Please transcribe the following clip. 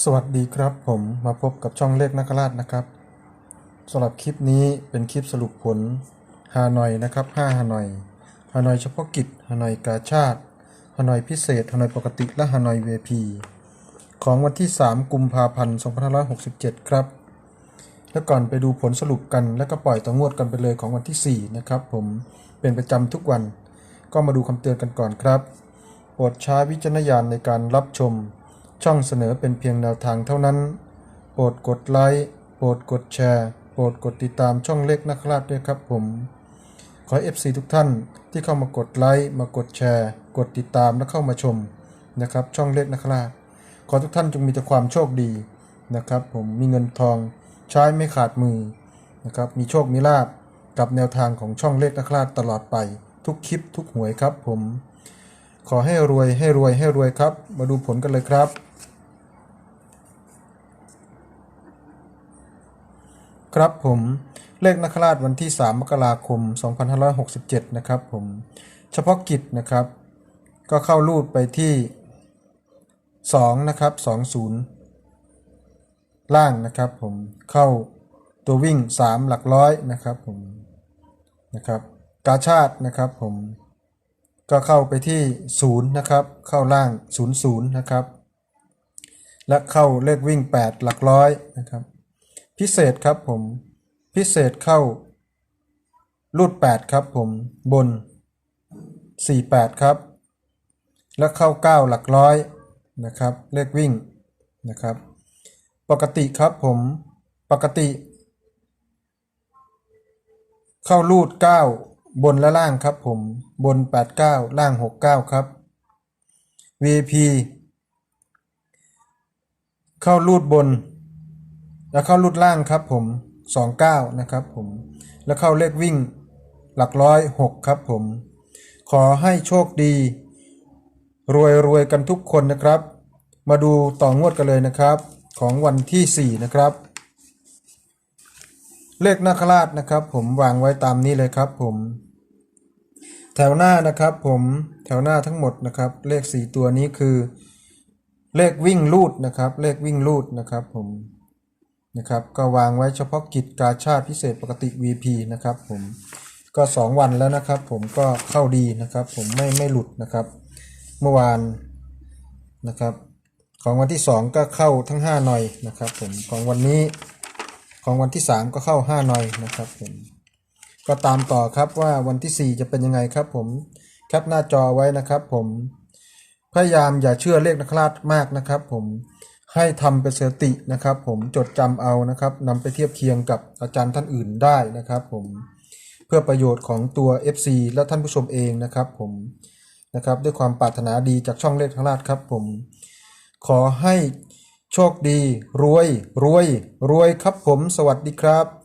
สวัสดีครับผมมาพบกับช่องเลขนักราชนะครับสำหรับคลิปนี้เป็นคลิปสรุปผลฮานอยนะครับ5ฮานอยฮานอยเฉพาะกิจฮานอยกาชาติฮานอยพิเศษฮานอยปกติและฮานอย VIP ของวันที่ 3 กุมภาพันธ์ 2567 ครับ แล้วก่อนไปดูผลสรุปกันแล้วก็ปล่อยต่องวดกันไปเลยของวันที่ 4 นะครับผมเป็นประจำทุกวัน ก็มาดูคำเตือนกันก่อนครับ โปรดใช้วิจารณญาณในการรับชม ช่องเสนอเป็นเพียงแนวทางเท่านั้น โปรดกดไลค์โปรดกดแชร์โปรดกดติดตามช่องเล็กนักราชด้วยครับผม ขอ FC ทุกท่านที่เข้ามากดไลค์มากดแชร์ กดติดตามและเข้ามาชมนะครับช่องเล็กนักราชขอทุกท่านจงมีแต่ความโชคดีนะครับผมมีเงินทองใช้ไม่ขาดมือนะครับมีโชคมีลาบกับแนวทางของช่องเลขนักราชตลอดไป ทุกคลิปทุกหวยครับผม ขอให้รวยให้รวยให้รวยครับ มาดูผลกันเลยครับ ครับผมเลขนักราชวันที่ 3 มกราคม 2567 นะครับผมเฉพาะกิจนะครับ ก็เข้ารูดไปที่2นะครับ20 ล่างนะครับผมเข้าตัววิ่ง 3 หลักร้อยนะครับผมนะครับกาชาตินะครับผม ก็เข้าไปที่0นะครับ เข้าล่าง0 0นะครับ และเข้าเลขวิ่ง 8 หลักร้อยนะครับ พิเศษครับผม พิเศษเข้ารูด 8 ครับผมบน 48 ครับ และเข้า 9 หลักร้อยนะครับ เลขวิ่งนะครับ ปกติครับผมปกติ เข้ารูด 9 บนและล่างครับผมบน 89 ล่าง 69 ครับ VP เข้ารูดบน แล้วเข้ารูดล่างครับผม 29 นะครับผม แล้วเข้าเลขวิ่งหลักร้อย 6 ครับผม ขอให้โชคดี รวยรวยกันทุกคนนะครับ มาดูต่องวดกันเลยนะครับ ของวันที่ 4 นะครับ เลขนาคราชนะครับ ผมวางไว้ตามนี้เลยครับ ผม แถวหน้านะครับ ผมแถวหน้าทั้งหมดนะครับ เลข4ตัวนี้คือ เลขวิ่งลูดนะครับ เลขวิ่งลูดนะครับ ผมนะครับก็วางไว้เฉพาะกิจกาชาติพิเศษปกติ VP นะครับ ผมก็ 2 วันแล้วนะครับ ผมก็เข้าดีนะครับ ผมไม่ไม่หลุดนะครับ เมื่อวานนะครับ ของวันที่ 2 ก็เข้าทั้ง 5 หน่อยนะครับ ผมของวันนี้ ของวันที่ 3 ก็เข้า5หน่อยนะครับผมก็ตามต่อครับว่าวันที่ 4 จะเป็นยังไงครับผมแคปหน้าจอไว้นะครับผมพยายามอย่าเชื่อเลขนักราชมากนะครับผมให้ทำเป็นสตินะครับ ผมจดจำเอานะครับนำไปเทียบเคียงกับอาจารย์ท่านอื่นได้นะครับผมเพื่อประโยชน์ของตัว FC และท่านผู้ชมเองนะครับผมนะครับด้วยความปรารถนาดีจากช่องเลขนักราชครับผมขอให้ โชคดี รวย รวย รวยครับผม สวัสดีครับ